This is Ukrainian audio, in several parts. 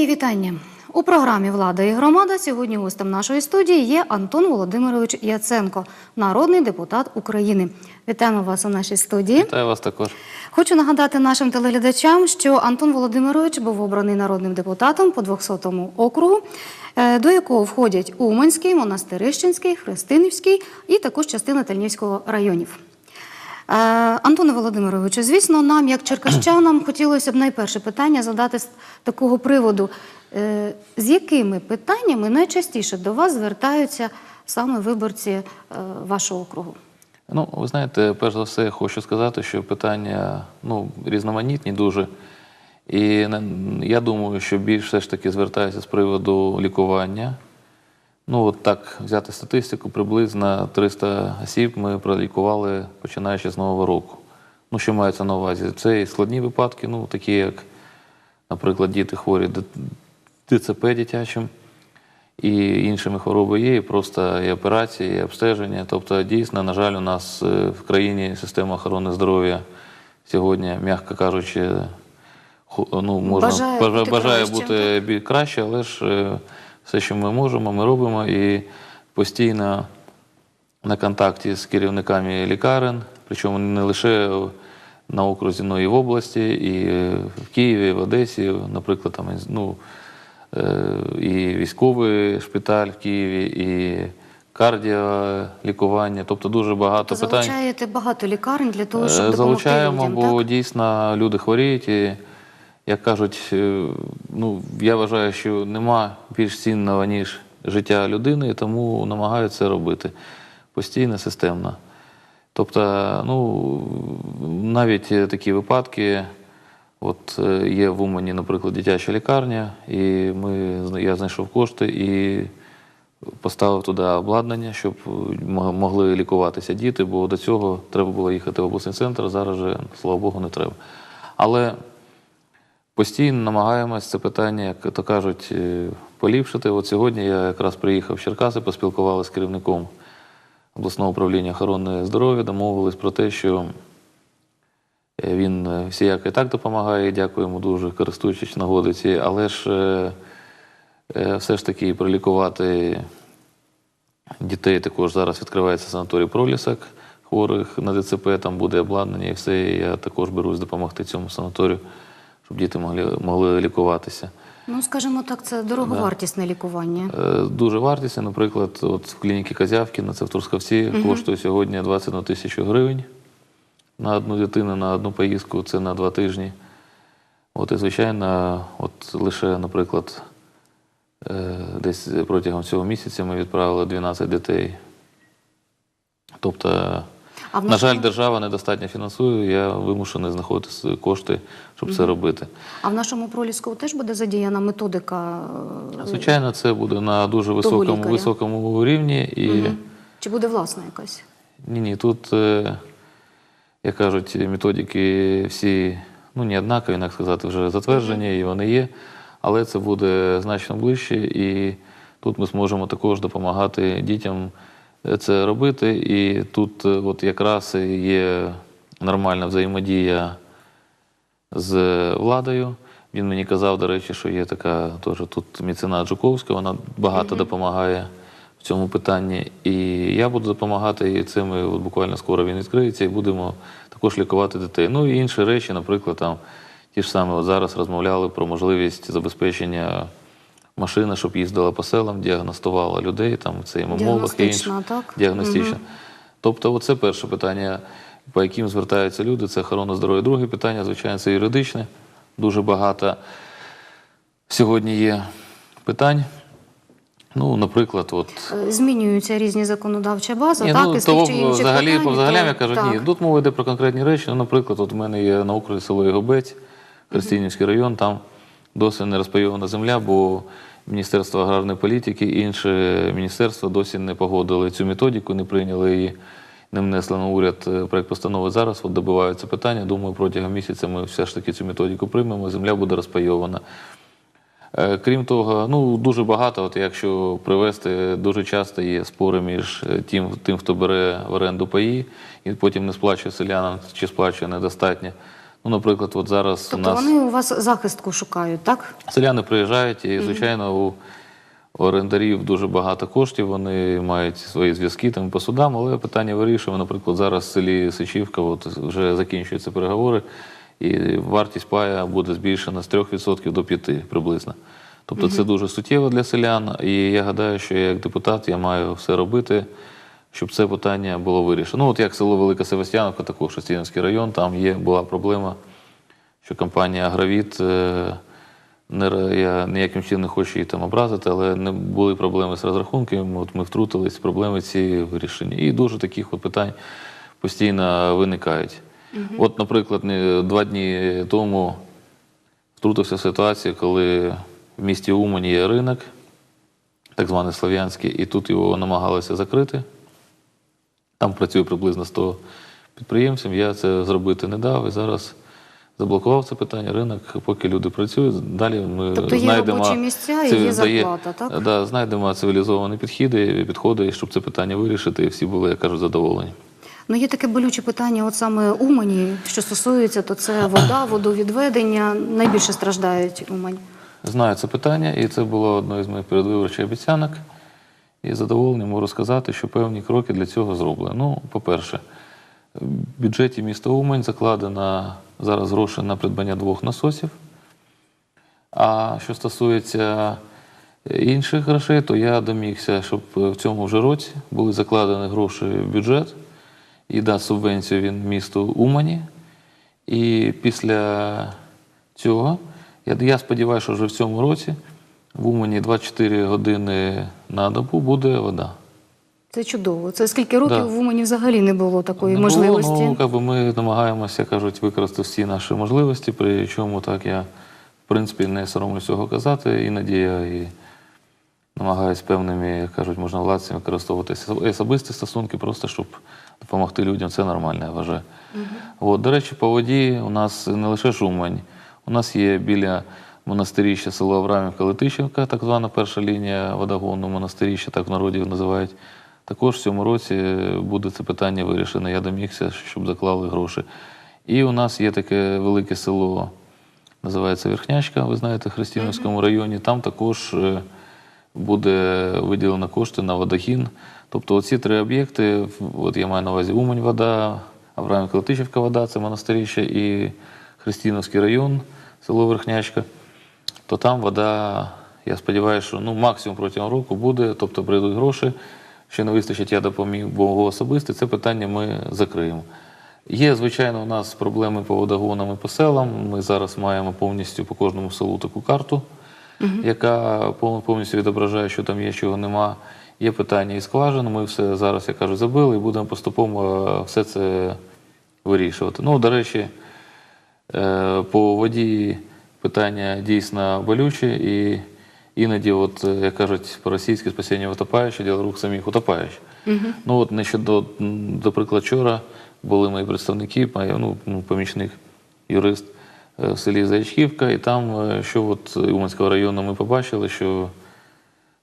Мої вітання. У програмі Влада і громада сьогодні гостем нашої студії є Антон Володимирович Яценко, народний депутат України. Вітаємо вас у нашій студії. Вітаю вас також. Хочу нагадати нашим телеглядачам, що Антон Володимирович був обраний народним депутатом по 200-му округу, е, до якого входять Уманський, Монастирищенський, Христинівський і також частина Тальнівського районів. Е, Антоне Володимировичу, звісно, нам, як черкащанам, хотілося б найперше питання задати з такого приводу. Е, З якими питаннями найчастіше до вас звертаються саме виборці е, вашого округу? Ну, ви знаєте, перш за все, хочу сказати, що питання ну, різноманітні дуже. І я думаю, що більш все ж таки звертаються з приводу лікування. Ну, от так, взяти статистику, приблизно 300 осіб ми пролікували починаючи з Нового року. Ну, що мається на увазі? Це і складні випадки, ну, такі як, наприклад, діти хворі ДЦП дитячим і іншими хворобами є, і просто і операції, і обстеження. Тобто, дійсно, на жаль, у нас е, в країні система охорони здоров'я сьогодні, м'яко кажучи, ну, можна, Бажає бути бажає бути краще, але ж е, все, що ми можемо, ми робимо і постійно на контакті з керівниками лікарень, причому не лише на окрузі, але і в області, і в Києві, і в Одесі, наприклад, там ну, е, і військовий шпиталь в Києві, і кардіолікування. Тобто дуже багато Тобто питань. залучаєте багато лікарень для того, щоб Е, допомогти Залучаємо, бо так? дійсно люди хворіють. І, як кажуть, е, ну, я вважаю, що нема більш цінного, ніж життя людини, і тому намагаються це робити постійно, системно. Тобто, ну, навіть е, такі випадки, от е, є в Умані, наприклад, дитяча лікарня, і ми, я знайшов кошти і поставив туди обладнання, щоб могли лікуватися діти, бо до цього треба було їхати в обласний центр, зараз же, слава Богу, не треба. Але постійно намагаємось це питання, як то кажуть, е, поліпшити. От сьогодні я якраз приїхав в Черкаси, поспілкувалися з керівником обласного управління охорони здоров'я, домовились про те, що е, він е, всіяко і так допомагає, дякую йому дуже, користуючись нагоди цієї, але ж все ж таки пролікувати дітей також зараз відкривається санаторій Пролісок хворих на ДЦП, там буде обладнання і все. Я також берусь допомогти цьому санаторію, щоб діти могли, могли лікуватися. Ну, скажімо так, це дороговартісне лікування. Е, Дуже вартісне, наприклад, от в клініці Козявкіна, це в Трускавці, коштує сьогодні 21 тисячу гривень на одну дитину, на одну поїздку, це на два тижні. От і звичайно, от лише, наприклад, е, десь протягом цього місяця ми відправили 12 дітей. Тобто, А на жаль, держава недостатньо фінансує, я вимушений знаходити кошти, щоб це робити. А в нашому проліску теж буде задіяна методика? е, Звичайно, це буде на дуже високому, високому рівні. І мгм. Чи буде власна якась? ні, ні, тут, е, як кажуть, методики всі ну, не однакові, як сказати, вже затверджені, і вони є. Але це буде значно ближче, і тут ми зможемо також допомагати дітям це робити. І тут, е, от якраз є нормальна взаємодія з владою. Він мені казав, до речі, що є така теж тут міцена Жуковська, вона багато допомагає в цьому питанні. І я буду допомагати, і це ми от буквально скоро він відкриється, і будемо також лікувати дітей. Ну і інші речі, наприклад, там ті ж саме от зараз розмовляли про можливість забезпечення машини, щоб їздила по селам, діагностувала людей, там це і мамолог, і інше. Діагностична, так? Діагностична. Тобто, це перше питання, по яким звертаються люди, це охорона здоров'я. Друге питання, звичайно, це юридичне. Дуже багато сьогодні є питань. Ну, наприклад, от. Е, Змінюються різні законодавчі бази, Ні, так, ну, із того, чи інших взагалі, питань, по взагалям то- я кажу, так. ні, тут мова йде про конкретні речі. Ну, наприклад, от у мене є на окрузі село Ігобець, Христинівський район, там досі не розпайована земля, бо Міністерство аграрної політики інше міністерство досі не погодили цю методику, не прийняли її, не внесли на уряд е, проект постанови. Зараз от добиваються питання. Думаю, протягом місяця ми все ж таки цю методику приймемо, земля буде розпайована. Е, Крім того, ну дуже багато, от якщо привести, дуже часто є спори між е, тим, тим, хто бере в оренду паї і потім не сплачує селянам чи сплачує недостатньо. Ну, наприклад, от зараз у Тобто нас вони у вас захистку шукають, так? селяни приїжджають, і, звичайно, у орендарів дуже багато коштів, вони мають свої зв'язки там по судам, але питання вирішуємо. Наприклад, зараз в селі Сичівка от вже закінчуються переговори, і вартість пая буде збільшена з 3% до 5% приблизно. Тобто це дуже суттєво для селян, і я гадаю, що я як депутат я маю все робити, щоб це питання було вирішено. Ну, от як село Велика Севастьяновка, також Шостянський район, там є була проблема, що компанія Агравіт. е, не, я ніяким чином не хочу її там образити, але не були проблеми з розрахунками. От ми втрутились, проблеми ці вирішені. І дуже таких от питань постійно виникають. От, наприклад, два дні тому втрутився в ситуацію, коли в місті Умані є ринок, так званий Слов'янський, і тут його намагалися закрити. Там працює приблизно 100 підприємців. Я це зробити не дав і зараз заблокував це питання. Ринок, поки люди працюють. Далі ми Тобто є знайдемо робочі місця і є зарплата, так? Да, знайдемо цивілізовані підходи, підходи, щоб це питання вирішити, і всі були, як кажуть, задоволені. Ну, є таке болюче питання, от саме Умані, що стосується, то це вода, водовідведення. Найбільше страждають Умань. Знаю це питання, і це було одною з моїх передвиборчих обіцянок. І з задоволенням можу сказати, що певні кроки для цього зроблені. Ну, по-перше, в бюджеті міста Умань закладено зараз гроші на придбання двох насосів. А що стосується інших грошей, то я домігся, щоб в цьому вже році були закладені гроші в бюджет і дати субвенцію він місту Умані. І після цього я сподіваюся, що вже в цьому році в Умані 24 години на добу буде вода. Це чудово. Це скільки років Да. в Умані взагалі не було такої Не було, можливості. ну, ми намагаємося, кажуть, використати всі наші можливості, при чому так я, в принципі, не соромлюсь цього казати. Іноді я і намагаюся певними, як кажуть, можновладцями використовувати ос- особисті стосунки, просто щоб допомогти людям. Це нормально, я вважаю. От, до речі, по воді у нас не лише Жумань. У нас є біля монастиріща село Аврамівка Летищенка, так звана перша лінія водогону монастиріща, так в народі називають. Також в цьому році буде це питання вирішено. Я домігся, щоб заклали гроші. І у нас є таке велике село, називається Верхнячка, ви знаєте, в Христівницькому районі. Там також е, буде виділено кошти на водогін. Тобто оці три об'єкти, от я маю на увазі Умань вода, Авраамівка Летичівка вода, це монастиріще, і Христівницький район, село Верхнячка, то там вода, я сподіваюся, що ну, максимум протягом року буде, тобто прийдуть гроші. Ще не вистачить, я допоміг Богу особисто, це питання ми закриємо. Є, звичайно, у нас проблеми по водогонам і по селам. Ми зараз маємо повністю по кожному селу таку карту, яка повністю відображає, що там є, чого нема. Є питання і скважин. Ми все зараз, я кажу, забили і будемо поступово е, все це вирішувати. Ну, до речі, Е, По воді питання дійсно болюче, і іноді, от, е, як кажуть, по-російськи спасіння утопаючих, діло рук самих утопаючих. Ну от нещодавно, м, до прикладу, вчора були мої представники, ну, ну, помічник, юрист е, в селі Заячківка, і там, е, що от Уманського району ми побачили, що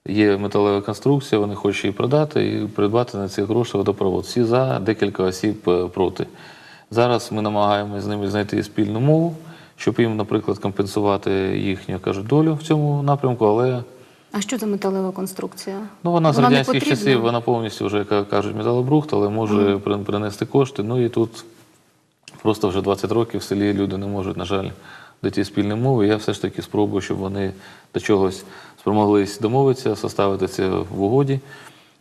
Є металева конструкція, вони хочуть її продати і придбати на ці гроші водопровод. Всі за декілька осіб проти. Зараз ми намагаємося з ними знайти спільну мову, щоб їм, наприклад, компенсувати їхню кажуть, долю в цьому напрямку, але А що за металева конструкція? ну, вона з Вона радянських часів вона повністю вже як кажуть металобрухт, але може при- принести кошти. Ну і тут просто вже 20 років в селі люди не можуть, на жаль, дійти спільної мови. Я все ж таки спробую, щоб вони до чогось спромоглись домовитися, составити це в угоді,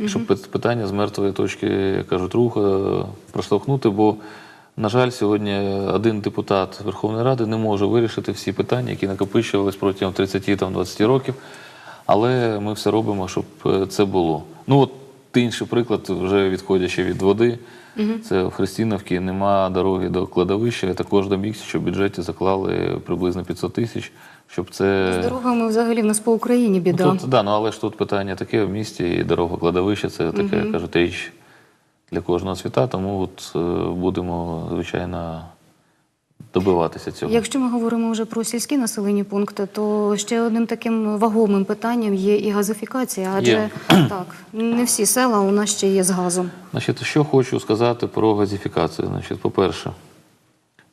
щоб пит- питання з мертвої точки, як кажуть, руху е, проштовхнути. Бо, на жаль, сьогодні один депутат Верховної Ради не може вирішити всі питання, які накопичувались протягом 30-20 років. Але ми все робимо, щоб е, це було. Ну от інший приклад, вже відходячи від води, це в Христиновці нема дороги до кладовища. Також домігся, що в бюджеті заклали приблизно 500 тисяч, щоб це. З дорогами взагалі в нас по Україні біда. Тут, да, ну, але ж тут питання таке в місті, і дорога кладовища це таке, кажуть, річ для кожного світа, тому от, е, будемо, звичайно, добиватися цього. Якщо ми говоримо вже про сільські населені пункти, то ще одним таким вагомим питанням є і газифікація, адже Є. так не всі села у нас ще є з газом. Значить, що хочу сказати про газифікацію. Значить, по-перше,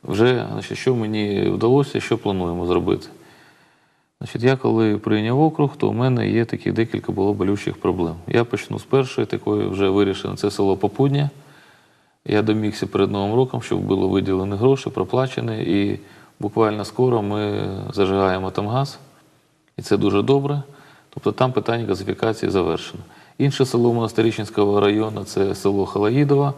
вже значить, що мені вдалося, що плануємо зробити. Значить, я коли прийняв округ, то у мене є такі декілька було болючих проблем. Я почну з першої, такої вже вирішено, це село Попудня. Я домігся перед Новим роком, щоб було виділені гроші, проплачені, і буквально скоро ми зажигаємо там газ, і це дуже добре. Тобто там питання газифікації завершено. Інше село Монастирічинського району це село Халаїдово.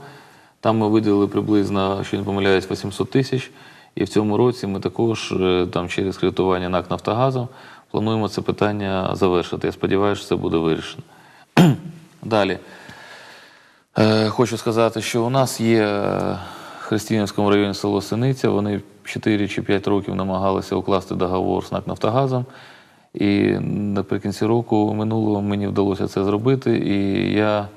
Там ми виділили приблизно, що не помиляюсь, 800 тисяч. І в цьому році ми також е, там через кредитування НАК Нафтогазом плануємо це питання завершити. Я сподіваюся, що це буде вирішено. Далі. Е, Хочу сказати, що у нас є е, в Христинівському районі село Синиця. Вони 4 чи 5 років намагалися укласти договор з НАК Нафтогазом. І наприкінці року минулого мені вдалося це зробити. І я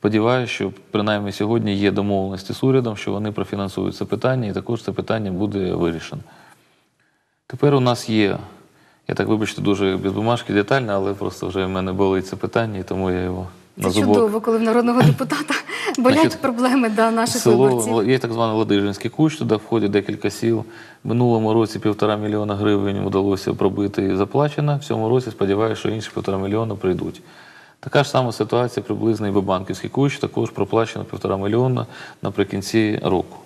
сподіваюся, що принаймні сьогодні є домовленості з урядом, що вони профінансують це питання, і також це питання буде вирішено. Тепер у нас є, я так вибачте, дуже без бумажки детально, але просто вже в мене болить це питання, і тому я його Це на зубок. чудово, коли в народного депутата болять Значить, проблеми да, наших Село виборців. є так званий Ладижинський куч, туди входять декілька сіл. Минулому році півтора мільйона гривень вдалося пробити і заплачено. В цьому році сподіваюся, що інші півтора мільйона прийдуть. Така ж сама ситуація приблизно і Бабанківський куч, також проплачено півтора мільйона наприкінці року.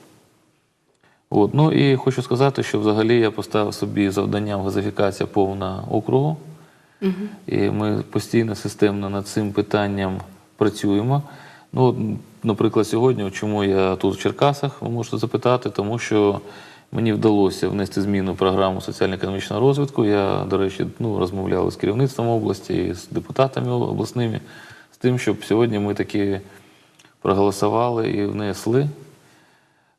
От. Ну і хочу сказати, що взагалі я поставив собі завданням газифікація повна округу. І ми постійно системно над цим питанням працюємо. Ну, от, наприклад, сьогодні, чому я тут в Черкасах, ви можете запитати, тому що мені вдалося внести зміну в програму соціально-економічного розвитку. Я, до речі, ну, розмовляв з керівництвом області, з депутатами обласними, з тим, щоб сьогодні ми таки проголосували і внесли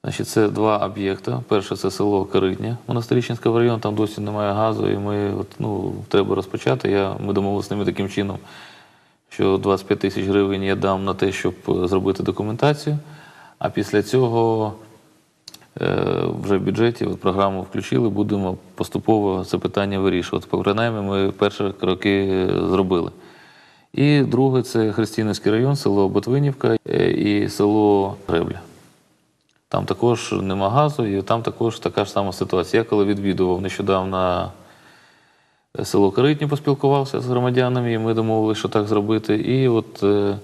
Значить, це два об'єкти. Перше це село Каритня, Монастирічинського району, там досі немає газу, і ми от, ну, треба розпочати. Я, ми домовилися з ними таким чином, що 25 тисяч гривень я дам на те, щоб е, зробити документацію. А після цього вже в бюджеті от, програму включили, будемо поступово це питання вирішувати. Принаймні, ми перші кроки е, зробили. І друге це Христинівський район, село Ботвинівка е, і село Гребля. Там також нема газу, і там також така ж сама ситуація. Я коли відвідував нещодавно село Каритні, поспілкувався з громадянами, і ми домовилися, що так зробити. І от е,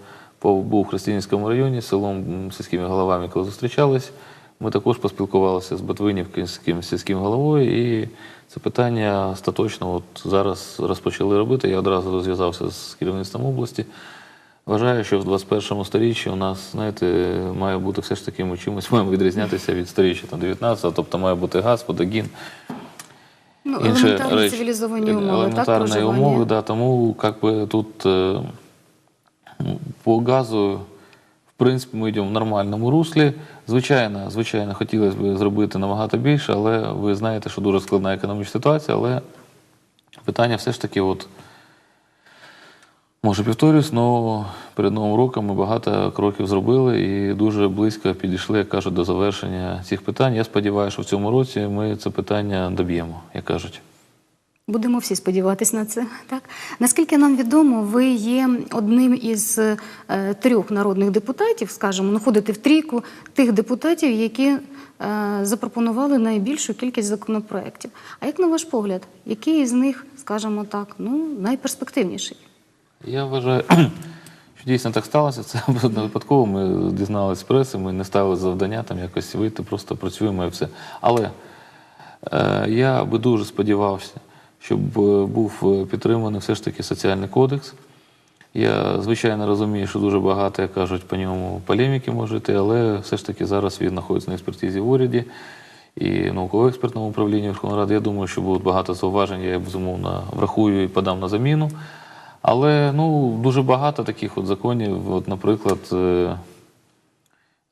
був в Христинівському районі, селом сільськими головами, коли зустрічались, ми також поспілкувалися з Ботвинівським сільським головою, і це питання остаточно от зараз розпочали робити. Я одразу розв'язався з керівництвом області. Вважаю, що в 21 сторіччі у нас, знаєте, має бути все ж таки ми чимось маємо відрізнятися від сторіччя там 19-го, тобто має бути газ, водогін, Ну, інші елементарні речі. цивілізовані умови, так, елементарні проживання. умови, да, тому как би тут е, по газу, принципі, ми йдемо в нормальному руслі. Звичайно, звичайно, хотілося б зробити набагато більше, але ви знаєте, що дуже складна економічна ситуація, але питання все ж таки, от, може повторюсь, але перед Новим роком ми багато кроків зробили і дуже близько підійшли, як кажуть, до завершення цих питань. Я сподіваюся, що в цьому році ми це питання доб'ємо, як кажуть. Будемо всі сподіватися на це. Так наскільки нам відомо, ви є одним із е, трьох народних депутатів, скажімо, ну ходите в трійку тих депутатів, які е, запропонували найбільшу кількість законопроєктів. А як на ваш погляд, який із них, скажімо так, ну найперспективніший? Я вважаю, що дійсно так сталося. Це не випадково. Ми дізналися з преси, ми не ставили завдання там якось вийти, просто працюємо і все. Але е, я би дуже сподівався, щоб е, був е, підтриманий все ж таки соціальний кодекс. Я, звичайно, розумію, що дуже багато, як кажуть, по ньому полеміки може йти, але все ж таки зараз він знаходиться на експертизі в уряді і науково-експертному управлінні Верховної Ради. Я думаю, що буде багато зауважень, я безумовно врахую і подам на заміну. Але ну, дуже багато таких от законів. От, наприклад, е,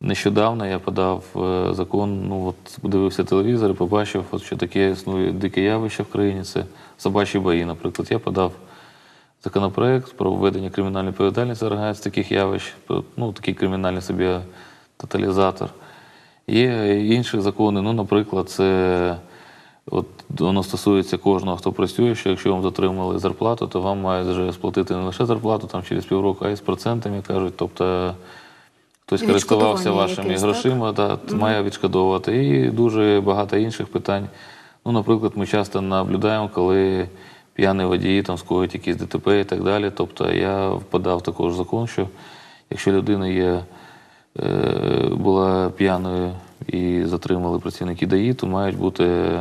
нещодавно я подав е, закон, ну от дивився телевізор і побачив, от, що таке існує дике явище в країні, це собачі бої. Наприклад, я подав законопроект про введення кримінальної відповідальності за організацію таких явищ, ну, такий кримінальний собі тоталізатор. Є інші закони, ну, наприклад, це от воно стосується кожного, хто працює, що якщо вам затримали зарплату, то вам мають вже сплатити не лише зарплату там через півроку, а й з процентами, кажуть. Тобто хтось користувався вашими якесь, так? грошима, да, має відшкодовувати. І дуже багато інших питань. Ну, наприклад, ми часто наблюдаємо, коли п'яні водії там скоюють якісь ДТП і так далі. Тобто я впадав також в закон, що якщо людина є, е, була п'яною і затримали працівники ДАІ, то мають бути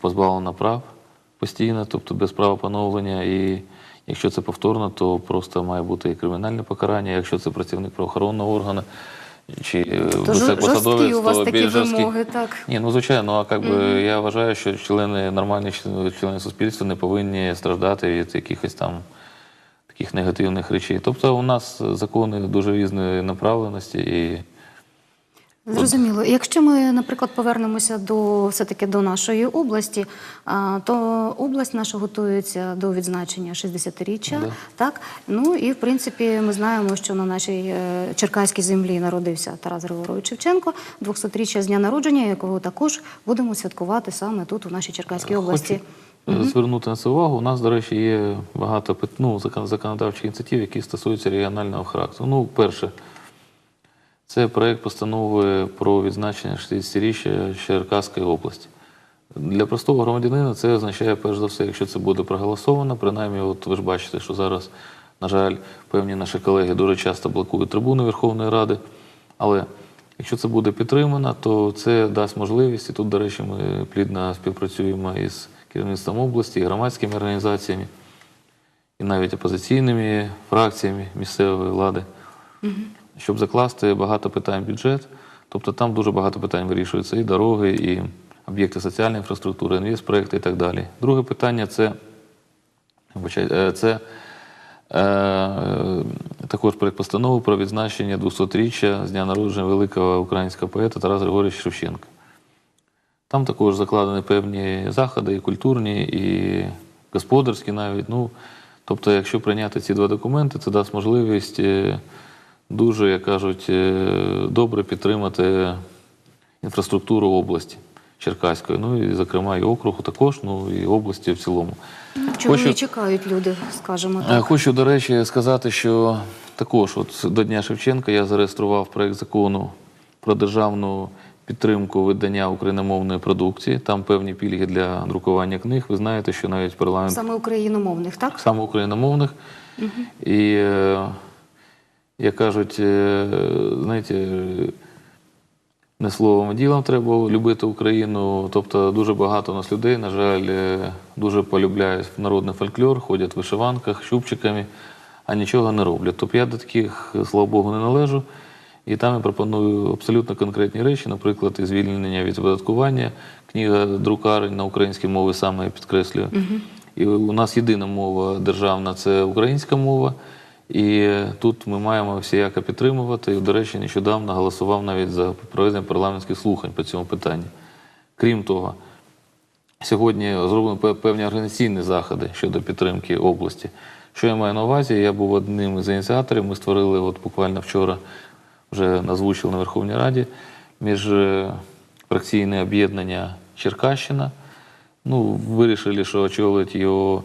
позбавлена прав постійно, тобто без права поновлення. І якщо це повторно, то просто має бути і кримінальне покарання. Якщо це працівник правоохоронного органу чи То високопосадовець, жорсткі у вас то такі більш жорсткі. вимоги, так. Ні, ну звичайно, а як би я вважаю, що члени нормальні члени суспільства не повинні страждати від якихось там таких негативних речей. Тобто у нас закони дуже різної направленості і Зрозуміло. Якщо ми, наприклад, повернемося до все-таки до нашої області, то область наша готується до відзначення 60-річчя. Да. Так ну і в принципі ми знаємо, що на нашій е, черкаській землі народився Тарас Григорович Шевченко, 200-річчя з дня народження, якого також будемо святкувати саме тут, у нашій Черкаській області. Хочу е, звернути на це увагу. У нас, до речі, є багато ну, законодавчих ініціатив, які стосуються регіонального характеру. Ну, перше, це проєкт постанови про відзначення 60-річчя Черкаської області. Для простого громадянина це означає, перш за все, якщо це буде проголосовано, принаймні, от ви ж бачите, що зараз, на жаль, певні наші колеги дуже часто блокують трибуни Верховної Ради. Але якщо це буде підтримано, то це дасть можливість, і тут, до речі, ми плідно співпрацюємо із керівництвом області, і громадськими організаціями, і навіть опозиційними фракціями місцевої влади, щоб закласти багато питань в бюджет. Тобто там дуже багато питань вирішується і дороги, і об'єкти соціальної інфраструктури, інвестпроекти і так далі. Друге питання це, е, це е, також проект постанови про відзначення 200-річчя з дня народження великого українського поета Тараса Григорьовича Шевченка. Там також закладені певні заходи, і культурні, і господарські навіть. Ну, тобто, якщо прийняти ці два документи, це дасть можливість е, дуже, як кажуть, е, добре підтримати інфраструктуру області Черкаської, ну і, зокрема, і округу також, ну і області в цілому. Чого Хочу- і чекають люди, скажімо Е, так. Хочу, до речі, сказати, що також от до Дня Шевченка я зареєстрував проект закону про державну підтримку видання україномовної продукції. Там певні пільги для друкування книг. Ви знаєте, що навіть парламент Саме україномовних, так? саме україномовних. І, е, як кажуть, е, знаєте, не словом, а ділом треба любити Україну. Тобто дуже багато у нас людей, на жаль, е, дуже полюбляють народний фольклор, ходять в вишиванках, щупчиками, а нічого не роблять. Тобто я до таких, слава Богу, не належу. І там я пропоную абсолютно конкретні речі, наприклад, і звільнення від оподаткування, книга друкарень на українській мові саме я підкреслюю. І у нас єдина мова державна це українська мова. І тут ми маємо всіяко підтримувати. І, до речі, нещодавно голосував навіть за проведення парламентських слухань по цьому питанню. Крім того, сьогодні зроблено певні організаційні заходи щодо підтримки області. Що я маю на увазі? Я був одним із ініціаторів. Ми створили от буквально вчора, вже назвучили на Верховній Раді, міжфракційне об'єднання Черкащина. Ну, вирішили, що очолить його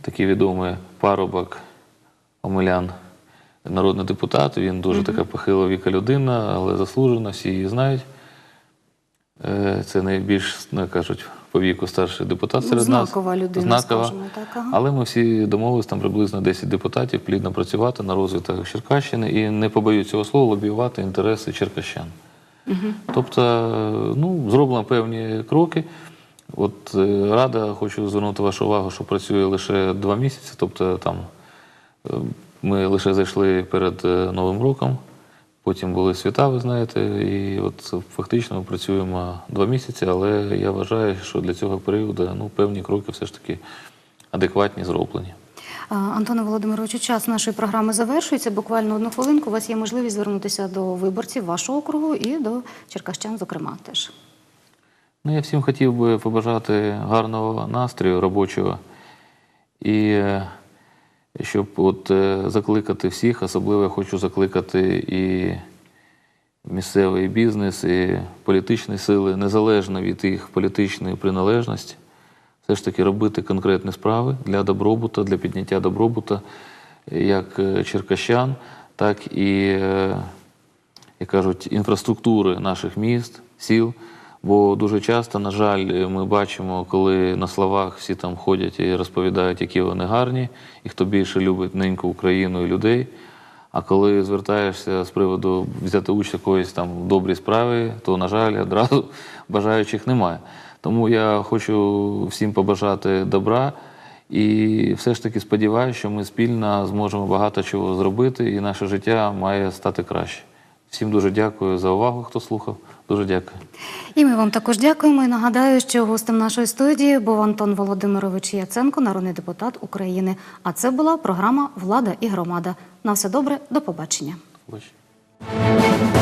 такий відомий парубок Омелян, народний депутат. Він дуже така похила віка людина, але заслужена, всі її знають. Е, Це найбільш, ну, як кажуть, по віку старший депутат серед нас. знакова людина, скажімо так, ага. Але ми всі домовились там приблизно 10 депутатів плідно працювати на розвиток Черкащини і не побоюсь цього слова лобіювати інтереси черкащан. Тобто, е, ну, зроблено певні кроки. От е, Рада, хочу звернути вашу увагу, що працює лише два місяці. Тобто там ми лише зайшли перед е, Новим роком, потім були свята, ви знаєте, і от фактично ми працюємо два місяці, але я вважаю, що для цього періоду ну, певні кроки все ж таки адекватні зроблені. Антоне Володимировичу, час нашої програми завершується. Буквально одну хвилинку. У вас є можливість звернутися до виборців вашого округу і до черкащан, зокрема, теж. Ну, я всім хотів би побажати гарного настрою робочого і е, щоб от е, закликати всіх, особливо я хочу закликати і місцевий бізнес, і політичні сили, незалежно від їх політичної приналежності, все ж таки робити конкретні справи для добробуту, для підняття добробуту як е, черкащан, так і е, як кажуть, інфраструктури наших міст, сіл. Бо дуже часто, на жаль, ми бачимо, коли на словах всі там ходять і розповідають, які вони гарні, і хто більше любить неньку Україну і людей. А коли звертаєшся з приводу взяти участь в якоїсь там добрій справі, то, на жаль, одразу бажаючих немає. Тому я хочу всім побажати добра і все ж таки сподіваюся, що ми спільно зможемо багато чого зробити, і наше життя має стати краще. Всім дуже дякую за увагу, хто слухав. Дуже дякую. І ми вам також дякуємо. І нагадаю, що гостем нашої студії був Антон Володимирович Яценко, народний депутат України. А це була програма Влада і громада. На все добре, до побачення. Побачення.